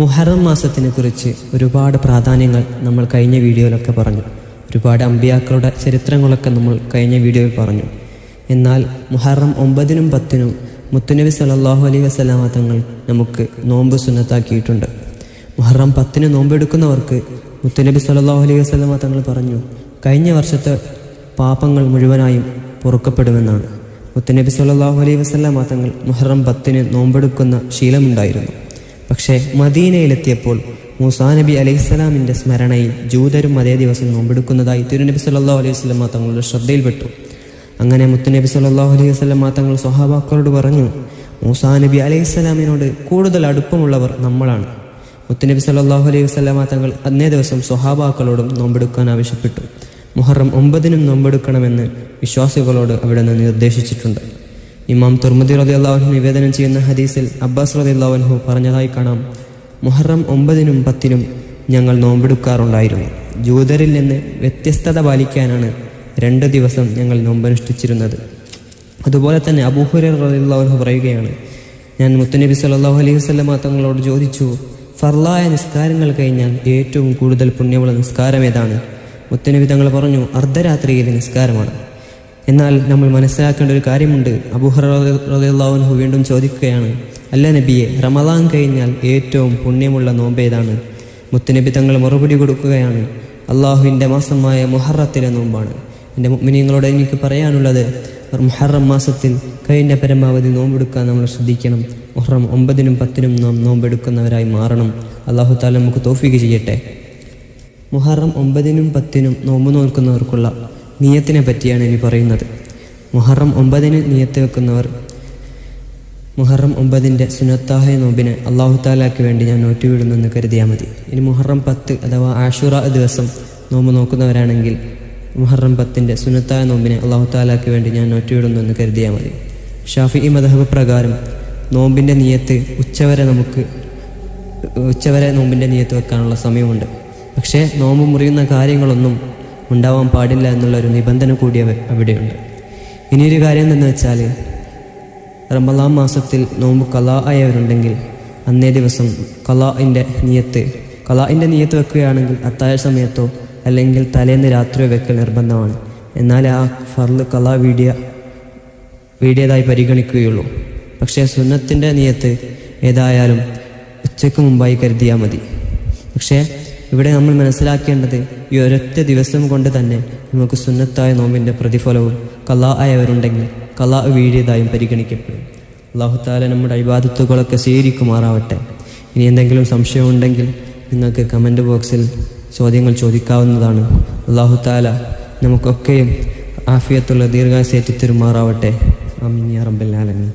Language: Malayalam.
മുഹറം മാസത്തിനെ കുറിച്ച് ഒരുപാട് പ്രാധാന്യങ്ങൾ നമ്മൾ കഴിഞ്ഞ വീഡിയോയിലൊക്കെ പറഞ്ഞു. ഒരുപാട് അമ്പിയാക്കളുടെ ചരിത്രങ്ങളൊക്കെ നമ്മൾ കഴിഞ്ഞ വീഡിയോയിൽ പറഞ്ഞു. എന്നാൽ മുഹറം ഒമ്പതിനും പത്തിനും മുത്തുനബി സല്ലല്ലാഹു അലൈഹി വസല്ലമ തങ്ങൾ നമുക്ക് നോമ്പ് സുന്നത്താക്കിയിട്ടുണ്ട്. മുഹറം പത്തിന് നോമ്പെടുക്കുന്നവർക്ക് മുത്തുനബി സല്ലല്ലാഹു അലൈഹി വസല്ലമ തങ്ങൾ പറഞ്ഞു കഴിഞ്ഞ വർഷത്തെ പാപങ്ങൾ മുഴുവനായും പൊറുക്കപ്പെടുമെന്നാണ്. മുത്തുനബി സല്ലല്ലാഹു അലൈഹി വസല്ലമ തങ്ങൾ മുഹറം പത്തിന് നോമ്പെടുക്കുന്ന ശീലമുണ്ടായിരുന്നു. പക്ഷേ മദീനയിലെത്തിയപ്പോൾ മൂസാ നബി അലൈഹിസ്സലാമിന്റെ സ്മരണയിൽ ജൂതരും അതേ ദിവസം നോമ്പെടുക്കുന്നതായി തിരുനബി സല്ലല്ലാഹു അലൈഹി വസല്ലമ തങ്ങളുടെ ശ്രദ്ധയിൽപ്പെട്ടു. അങ്ങനെ മുത്തുനബി സല്ലല്ലാഹു അലൈഹി വസല്ലമ തങ്ങൾ സ്വഹാബാക്കളോട് പറഞ്ഞു മൂസാ നബി അലൈഹിസ്സലാമിനോട് കൂടുതൽ അടുപ്പമുള്ളവർ നമ്മളാണ്. മുത്തുനബി സല്ലാഹു അലൈഹി വസല്ലമ തങ്ങൾ അന്നേ ദിവസം സ്വഹാബാക്കളോടും നോമ്പെടുക്കാൻ ആവശ്യപ്പെട്ടു. മുഹറം ഒമ്പതിനും നോമ്പെടുക്കണമെന്ന് വിശ്വാസികളോട് അവിടെ നിന്ന് നിർദ്ദേശിച്ചിട്ടുണ്ട്. ഇമാം തുർമുദി റതി അള്ളാഹു നിവേദനം ചെയ്യുന്ന ഹദീസിൽ അബ്ബാസ് റതി അള്ളാഹു പറഞ്ഞതായി കാണാം മുഹറം ഒമ്പതിനും പത്തിനും ഞങ്ങൾ നോമ്പെടുക്കാറുണ്ടായിരുന്നു. ജൂതരിൽ നിന്ന് വ്യത്യസ്തത പാലിക്കാനാണ് രണ്ട് ദിവസം ഞങ്ങൾ നോമ്പനുഷ്ഠിച്ചിരുന്നത്. അതുപോലെ തന്നെ അബൂഹുര റളിയല്ലാഹു പറയുകയാണ് ഞാൻ മുത്തുനബി സല്ലല്ലാഹു അലൈഹി വസല്ലമ തങ്ങളോട് ചോദിച്ചു ഫർലായ നിസ്കാരങ്ങൾ കഴിഞ്ഞാൽ ഏറ്റവും കൂടുതൽ പുണ്യമുള്ള നിസ്കാരം ഏതാണ്? മുത്തുനബി തങ്ങൾ പറഞ്ഞു അർദ്ധരാത്രിയിലെ നിസ്കാരമാണ്. എന്നാൽ നമ്മൾ മനസ്സിലാക്കേണ്ട ഒരു കാര്യമുണ്ട്. അബൂഹർ റളിയല്ലാഹു വീണ്ടും ചോദിക്കുകയാണ് അല്ല നബിയെ റമദാൻ കഴിഞ്ഞാൽ ഏറ്റവും പുണ്യമുള്ള നോമ്പേതാണ് മുത്തുനബി തങ്ങൾ മറുപടി കൊടുക്കുകയാണ് അള്ളാഹുവിന്റെ മാസമായ മുഹറത്തിലെ നോമ്പാണ്. എന്റെ മുഅ്മിനീങ്ങളോട് എനിക്ക് പറയാനുള്ളത് മുഹറം മാസത്തിൽ കഴിഞ്ഞ പരമാവധി നോമ്പെടുക്കാൻ നമ്മൾ ശ്രദ്ധിക്കണം. മുഹറം ഒമ്പതിനും പത്തിനും നാം നോമ്പെടുക്കുന്നവരായി മാറണം. അള്ളാഹു താല നമുക്ക് തോഫിക്ക് ചെയ്യട്ടെ. മുഹറം ഒമ്പതിനും പത്തിനും നോമ്പ് നോൽക്കുന്നവർക്കുള്ള നിയത്തിനെ പറ്റിയാണ് ഇനി പറയുന്നത്. മുഹറം ഒമ്പതിന് നിയത്ത് വെക്കുന്നവർ മുഹറം ഒമ്പതിന്റെ സുനത്താഹ നോമ്പിനെ അള്ളാഹു താലാക്ക് വേണ്ടി ഞാൻ നോറ്റുവിടുന്നെന്ന് കരുതിയാൽ മതി. ഇനി മുഹറം പത്ത് അഥവാ ആഷുറ ദിവസം നോമ്പ് നോക്കുന്നവരാണെങ്കിൽ മുഹറം പത്തിന്റെ സുനത്തായ നോമ്പിനെ അള്ളാഹു താലാക്ക് വേണ്ടി ഞാൻ നോറ്റുവിടുന്നെന്ന് കരുതിയാൽ മതി. ഷാഫി ഈ മതഹബ് പ്രകാരം നോമ്പിന്റെ നിയത്ത് ഉച്ചവരെ നമുക്ക് ഉച്ചവരെ നോമ്പിന്റെ നിയത്ത് വെക്കാനുള്ള സമയമുണ്ട്. പക്ഷേ നോമ്പ് മുറിയുന്ന കാര്യങ്ങളൊന്നും ഉണ്ടാവാൻ പാടില്ല എന്നുള്ളൊരു നിബന്ധന കൂടി അവ- അവിടെയുണ്ട്. ഇനിയൊരു കാര്യം എന്തെന്ന് വെച്ചാൽ റമലാം മാസത്തിൽ നോമ്പ് കലാ ആയവരുണ്ടെങ്കിൽ അന്നേ ദിവസം കലാഇന്റെ നിയത്ത് കലാഇന്റെ നിയത്ത് വെക്കുകയാണെങ്കിൽ അത്താഴ സമയത്തോ അല്ലെങ്കിൽ തലേന്ന് രാത്രിയോ വെക്കൽ നിർബന്ധമാണ്. എന്നാൽ ആ ഫർൾ കലാ വീഡിയ വീടിയതായി പരിഗണിക്കുകയുള്ളൂ. പക്ഷേ സുന്നത്തിന്റെ നിയത്ത് ഏതായാലും ഉച്ചയ്ക്ക് മുമ്പായി കരുതിയാൽ മതി. പക്ഷേ ഇവിടെ നമ്മൾ മനസ്സിലാക്കേണ്ടത് ഈ ഒരൊറ്റ ദിവസം കൊണ്ട് തന്നെ നമുക്ക് സുന്നത്തായ നോമ്പിന്റെ പ്രതിഫലവും കലാ ആയവരുണ്ടെങ്കിൽ കലാ വീഴിയതായും പരിഗണിക്കപ്പെടും. അള്ളാഹു താല നമ്മുടെ അഭിബാധത്തുകളൊക്കെ സ്വീകരിക്കുമാറാവട്ടെ. ഇനി എന്തെങ്കിലും സംശയമുണ്ടെങ്കിൽ നിങ്ങൾക്ക് കമന്റ് ബോക്സിൽ ചോദ്യങ്ങൾ ചോദിക്കാവുന്നതാണ്. അള്ളാഹു താല നമുക്കൊക്കെയും ആഫിയത്തുള്ള ദീർഘാശേറ്റി തരുമാറാവട്ടെ ആമീൻ യാ റബ്ബൽ ആലമീൻ.